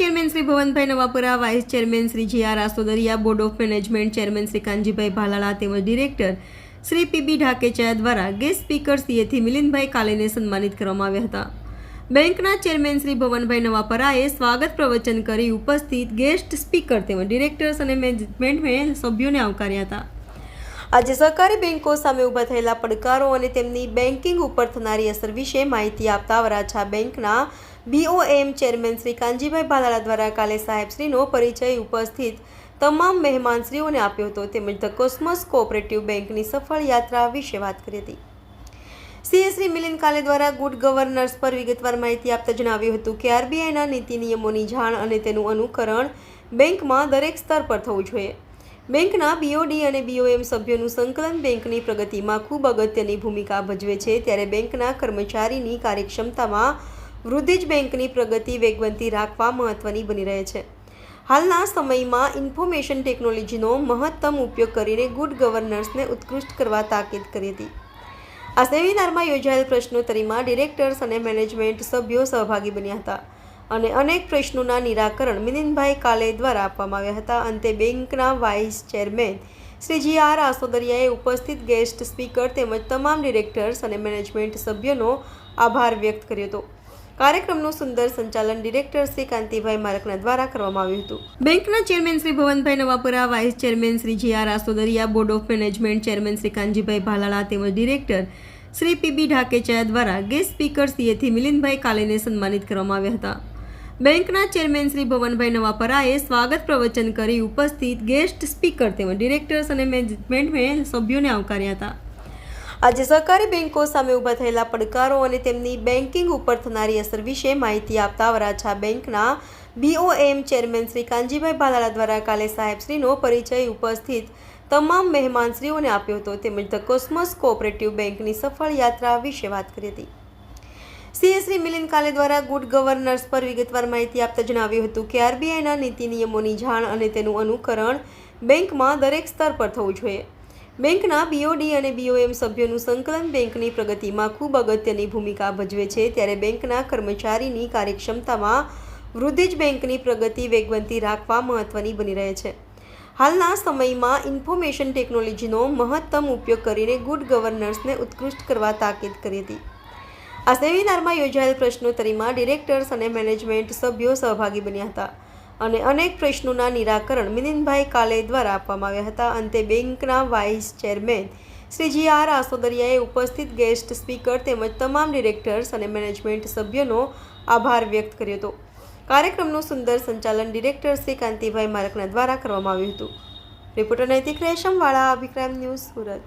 Chairman Shri Bhavanbhai Navapura, vice chairman Shri GR Asodariya, board of management chairman Shri Kanjibhai Bhalala તેમજ director Shri PB ઢાકેચા દ્વારા guest speaker સીએથી મિલિંદભાઈ કાલેને સન્માનિત કરવામાં આવ્યા હતા. બેંકના ચેરમેન શ્રી ભવનભાઈ નવાપરાએ સ્વાગત પ્રવચન કરી ઉપસ્થિત ગેસ્ટ સ્પીકર તેમજ ડિરેક્ટર્સ અને મેનેજમેન્ટ સભ્યોને આવકાર્યા હતા. આજે સહકારી બેન્કો સામે ઊભા થયેલા પડકારો અને તેમની બેન્કિંગ ઉપર થનારી અસર વિશે માહિતી આપતા વરાછા બેંકના B O M chairman Shri Kanjibhai Bhalala દ્વારા કાલે સાહેબશ્રીનો પરિચય ઉપસ્થિત તમામ મહેમાનશ્રીઓને આપ્યો હતો. તેમજ ધ કોસ્મોસ કોઓપરેટિવ બેંકની સફળ યાત્રા વિશે વાત કરી હતી. સીએ શ્રી મિલિન કાલે દ્વારા ગુડ ગવર્નર્સ પર વિગતવાર માહિતી આપતા જણાવ્યું હતું કે આરબીઆઈના નીતિ નિયમોની જાણ અને તેનું અનુકરણ બેંકમાં દરેક સ્તર પર થવું જોઈએ. બેંકના બીઓડી અને બીઓએમ સભ્યોનું સંકલન બેંકની પ્રગતિમાં ખૂબ અગત્યની ભૂમિકા ભજવે છે. ત્યારે બેંકના કર્મચારીની કાર્યક્ષમતામાં વૃદ્ધિ જ બેંકની પ્રગતિ વેગવંતી રાખવા મહત્વની બની રહે છે. હાલના સમયમાં ઇન્ફોર્મેશન ટેકનોલોજીનો મહત્તમ ઉપયોગ કરીને ગુડ ગવર્નન્સને ઉત્કૃષ્ટ કરવા તાકીદ કરી હતી. આ સેમિનારમાં યોજાયેલ પ્રશ્નોત્તરીમાં ડિરેક્ટર્સ અને મેનેજમેન્ટ સભ્યો સહભાગી બન્યા હતા. અને અનેક પ્રશ્નોના નિરાકરણ મિલિંદભાઈ કાલે દ્વારા આપવામાં આવ્યા હતા. અંતે બેંકના vice chairman Shri G R આસોદરિયાએ ઉપસ્થિત ગેસ્ટ સ્પીકર તેમજ તમામ ડિરેક્ટર્સ અને મેનેજમેન્ટ સભ્યોનો આભાર વ્યક્ત કર્યો હતો. કાર્યક્રમનું સુંદર સંચાલન ડિરેક્ટર શ્રી કાંતિભાઈ મારકના દ્વારા કરવામાં આવ્યું હતું. બેંકના chairman Shri Bhavanbhai Navapura, vice chairman Shri G R Asodariya, board of management chairman Shri Kanjibhai Bhalala તેમજ ડિરેક્ટર શ્રી પીબી ઢાકેચા દ્વારા ગેસ્ટ સ્પીકર સીએથી મિલિંદભાઈ કાલેને સન્માનિત કરવામાં આવ્યા હતા. બેંકના ચેરમેન શ્રી ભવનભાઈ નવાપરાએ સ્વાગત પ્રવચન કરી ઉપસ્થિત ગેસ્ટ સ્પીકર તેમજ ડિરેક્ટર્સ અને મેનેજમેન્ટ સભ્યોને આવકાર્યા હતા. આજે સહકારી બેંકો સામે ઊભા થયેલા પડકારો અને તેમની બેન્કિંગ ઉપર થનારી અસર વિશે માહિતી આપતા વરાછા બેંકના B O M chairman Shri Kanjibhai Bhalala દ્વારા કાલે સાહેબશ્રીનો પરિચય ઉપસ્થિત તમામ મહેમાનશ્રીઓને આપ્યો હતો. તેમજ ધ કોસ્મોસ કોઓપરેટિવ બેંકની સફળ યાત્રા વિશે વાત કરી હતી. સીએ મિલિન કાલે દ્વારા ગુડ ગવર્નર્સ પર વિગતવાર માહિતી આપતા જણાવ્યું હતું કે આરબીઆઈના નીતિ નિયમોની જાણ અને તેનું અનુકરણ બેંકમાં દરેક સ્તર પર થવું જોઈએ. બેંકના બીઓડી અને બીઓએમ સભ્યોનું સંકલન બેંકની પ્રગતિમાં ખૂબ અગત્યની ભૂમિકા ભજવે છે. ત્યારે બેંકના કર્મચારીની કાર્યક્ષમતામાં વૃદ્ધિ જ બેંકની પ્રગતિ વેગવંતી રાખવા મહત્વની બની રહે છે. હાલના સમયમાં ઇન્ફોર્મેશન ટેકનોલોજીનો મહત્તમ ઉપયોગ કરીને ગુડ ગવર્નન્સને ઉત્કૃષ્ટ કરવા તાકીદ કરી હતી. આ સેમિનારમાં યોજાયેલ પ્રશ્નોત્તરીમાં ડિરેક્ટર્સ અને મેનેજમેન્ટ સભ્યો સહભાગી બન્યા હતા અને અનેક પ્રશ્નોના નિરાકરણ મિલિનભાઈ કાલે દ્વારા આપવામાં આવ્યા હતા. અંતે બેંકના vice chairman Shri G R આસોદરિયાએ ઉપસ્થિત ગેસ્ટ સ્પીકર તેમજ તમામ ડિરેક્ટર્સ અને મેનેજમેન્ટ સભ્યોનો આભાર વ્યક્ત કર્યો હતો. કાર્યક્રમનું સુંદર સંચાલન ડિરેક્ટર શ્રી કાંતિભાઈ મારકના દ્વારા કરવામાં આવ્યું હતું. રિપોર્ટર નૈતિક રેશમવાળા, અભિક્રમ ન્યૂઝ સુરત.